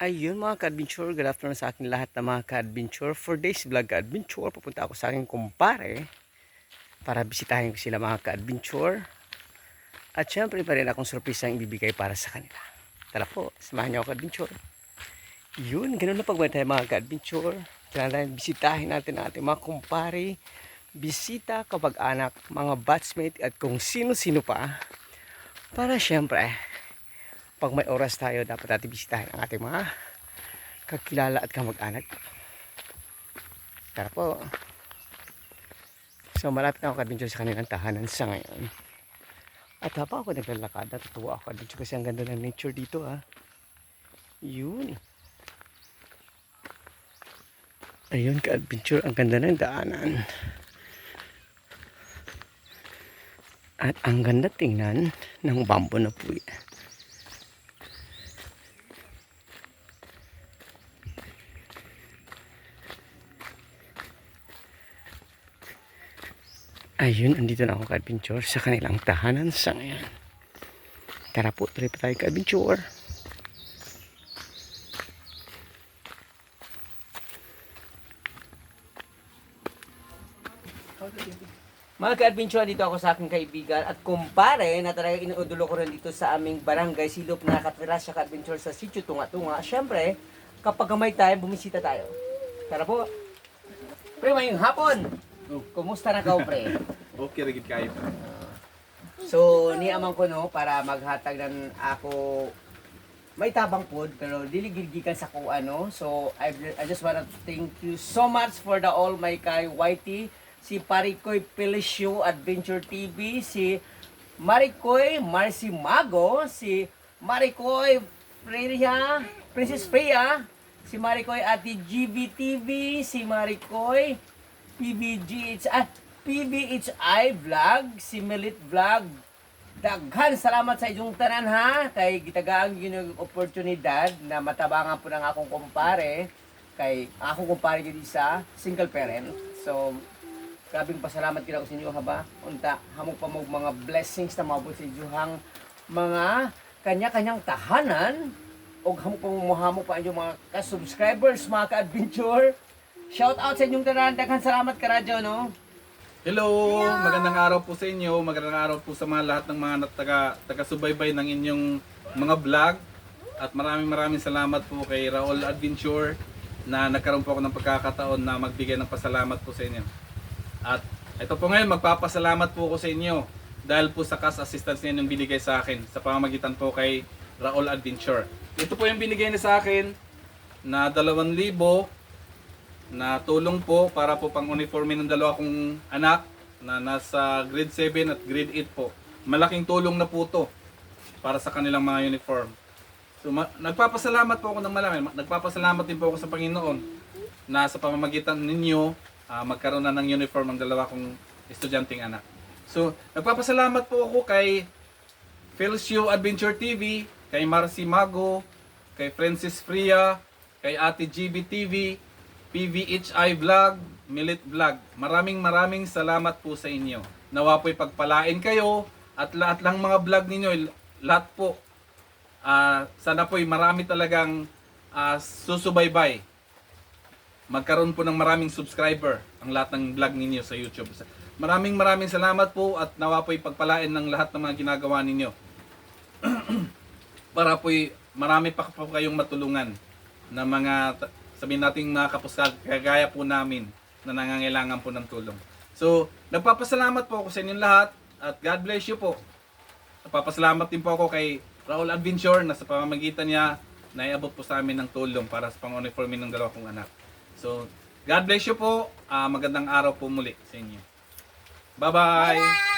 Ayun mga ka-adventure, good afternoon sa aking lahat ng mga ka-adventure. For this vlog ka-adventure, pupunta ako sa aking kumpare para bisitahin ko sila mga ka-adventure. At syempre pa rin akong surprise ang ibibigay para sa kanila. Tara po, samahan niyo ako ka-adventure. Yun, ganun na pagmahal tayo mga ka-adventure. Kailangan bisitahin natin ang ating mga kumpare. Bisita kapag anak, mga batchmate at kung sino-sino pa. Para syempre, pag may oras tayo, dapat natin bisitahin ang ating mga kakilala at kamag-anak. Tara po. So malapit na ako adventure sa kanilang tahanan sa ngayon. At habang ako naglalakad, natutuwa ako adventure kasi ang ganda ng nature dito ha. Yun. Ayun ka-adventure, ang ganda ng daanan. At ang ganda tingnan ng bamboo na puwi. Ayun, andito na ako ka-adventure sa kanilang tahanan sa ngayon. Tara po, tuloy pa tayo ka-adventure. Mga ka-adventure, dito ako sa aking kaibigan at kumpare na talaga inuudulo ko rin dito sa aming barangay Silop na nakatira siya ka-adventure sa sitio Tunga-Tunga. Siyempre, kapag may time, bumisita tayo. Tara po. Pre, mayong hapon. Oh. Kumusta na ka, pre? Okay, rigid kayo. So, niamang ko no, para maghatag ng ako may tabang food, pero diligilgikan sa kung ano. So, I, I just wanna thank you so much for the all my kay Whitey, si Parikoy Felicio Adventure TV, si Marikoy Marcy Mago, si Marikoy Freya, Princess Freya, si Marikoy Ate GB TV, si Marikoy PBGH, ah, PBHI Vlog, si Melit Vlog. Daghan salamat sa inyong tanan ha, kay gitagaan yun yung oportunidad na matabangan po ng akong kumpare, kay akong kumpare yun isa, single parent. So, grabing pasalamat kina ko sa inyo haba. Unta, hamog pa mga blessings na mabot sa inyong mga kanya-kanyang tahanan o hamog pa mo pa inyong mga ka-subscribers, mga ka-adventure. Shout out sa inyong tanan. Daghan salamat ka radyo, no? Hello! Magandang araw po sa inyo. Magandang araw po sa mga lahat ng mga taga, taga-subaybay ng inyong mga vlog. At maraming maraming salamat po kay Raul Adventure na nagkaroon po ako ng pagkakataon na magbigay ng pasalamat po sa inyo. At ito po ngayon, magpapasalamat po ako sa inyo dahil po sa cash assistance niya yung binigay sa akin sa pamamagitan po kay Raul Adventure. Ito po yung binigay niya sa akin na 2,000 na tulong po para po pang uniforme ng dalawa kong anak na nasa grade 7 at grade 8 po. Malaking tulong na po to para sa kanilang mga uniform. So ma- nagpapasalamat po ako ng malaki. Ma- Nagpapasalamat din po ako sa Panginoon na sa pamamagitan ninyo ah, magkaroon na ng uniform ang dalawa kong estudyanteng anak. So nagpapasalamat po ako kay Felicio Adventure TV, kay Marcy Mago, kay Francis Fria, kay Ate GB TV, PVHI Vlog, Milit Vlog. Maraming maraming salamat po sa inyo. Nawa po'y pagpalain kayo at lahat lang mga vlog ninyo, lahat po. ah, sana po'y marami talagang ah, susubaybay. Magkaroon po ng maraming subscriber ang lahat ng vlog ninyo sa YouTube. Maraming maraming salamat po at nawa po'y pagpalain ng lahat ng mga ginagawa ninyo. Para po'y marami pa po kayong matulungan na mga sabihin natin mga kapuskag kagaya po namin na nangangailangan po ng tulong. So, nagpapasalamat po ako sa inyong lahat at God bless you po. Nagpapasalamat din po ako kay Raul Adventure na sa pamamagitan niya naiabot po sa amin ng tulong para sa pang-uniforme ng dalawa kong anak. So, God bless you po. Ah, magandang araw po muli sa inyo. Bye-bye!